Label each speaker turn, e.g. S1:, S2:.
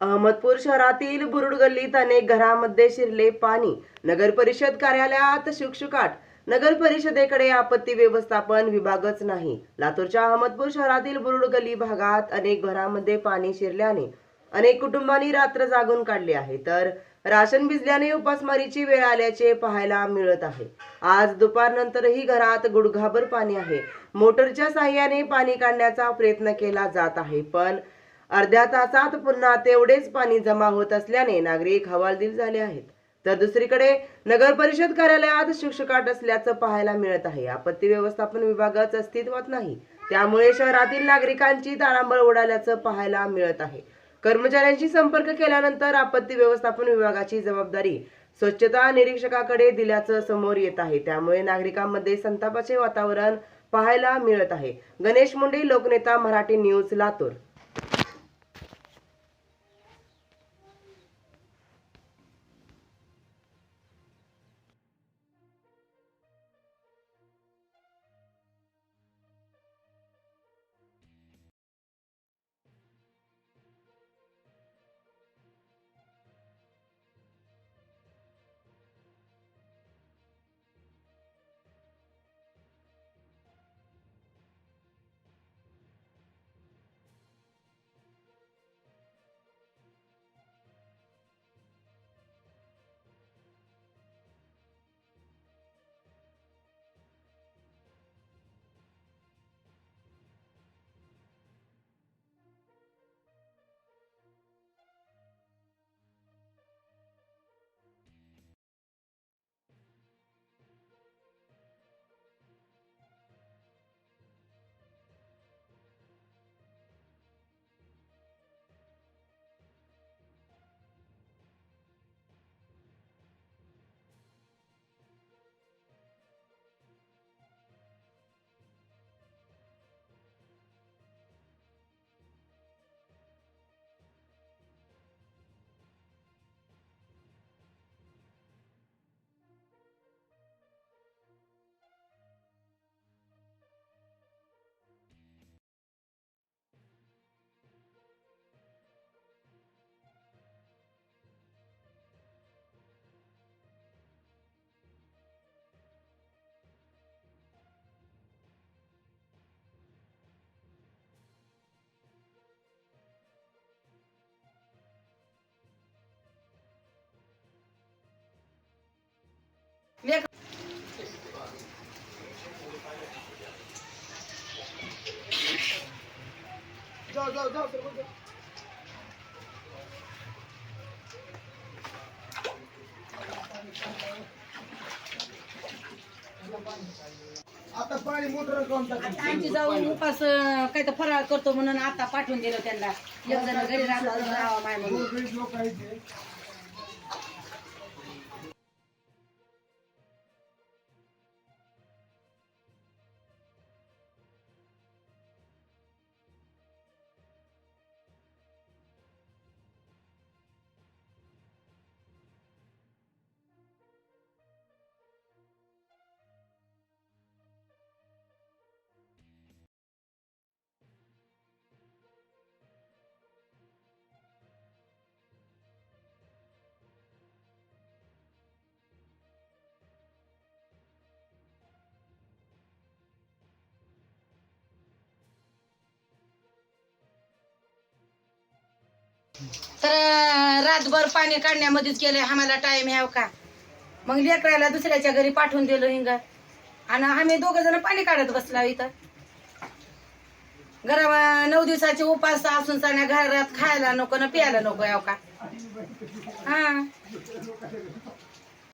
S1: अहमदपूर शहरातील बुरुड गल्लीत अनेक घरामध्ये शिरले पाणी. नगर परिषद कार्यालयात शुकशुकाट नगर परिषदेकडे आपत्ती व्यवस्थापन विभागच नाही. लातूरच्या अहमदपूर शहरातील बुरुड गल्ली भागात अनेक घरांमध्ये पाणी शिरल्याने अनेक कुटुंबांनी रात्र जागून काढली आहे. तर राशन भिजल्याने उपासमारीची वेळ आल्याचे पाहायला मिळत आहे. आज दुपारनंतरही घरात गुडघाभर पाणी आहे. मोटरच्या साह्याने पाणी काढण्याचा प्रयत्न केला जात आहे पण अर्ध्या तासात पुन्हा तेवढेच पाणी जमा होत असल्याने नागरिक हवालदिल झाले आहेत. तर दुसरीकडे नगर परिषद कार्यालयात शिक्षकाट असल्याचं पाहायला मिळत आहे. आपत्ती व्यवस्थापन विभागाच अस्तित्वात नाही. त्यामुळे शहरातील नागरिकांची तारांबळ उडाल्याचं पाहायला मिळत आहे. कर्मचाऱ्यांशी संपर्क केल्यानंतर आपत्ती व्यवस्थापन विभागाची जबाबदारी स्वच्छता निरीक्षकाकडे दिल्याचं समोर येत आहे. त्यामुळे नागरिकांमध्ये संतापाचे वातावरण पाहायला मिळत आहे. गणेश मुंडे लोकनेता मराठी न्यूज लातूर.
S2: आता पाणी मोटर.
S3: आमची जाऊन उपास अं, काय तर फराळ करतो म्हणून आता पाठवून दिलं त्यांना एक जण घरी राहतो राहावा माय म्हणून
S2: गोरगरीब लोक आहेत ते.
S3: तर रातभर पाणी काढण्यामध्येच गेले आम्हाला टाइम ह्याव हो का? मग लेकरायला दुसऱ्याच्या घरी पाठवून दिलं हिंग. आणि आम्ही दोघ जण पाणी काढत बसला इथं. घरा नऊ दिवसाचे उपास असून चाण्या घरात खायला नको ना प्यायला नको याव हो का? हा.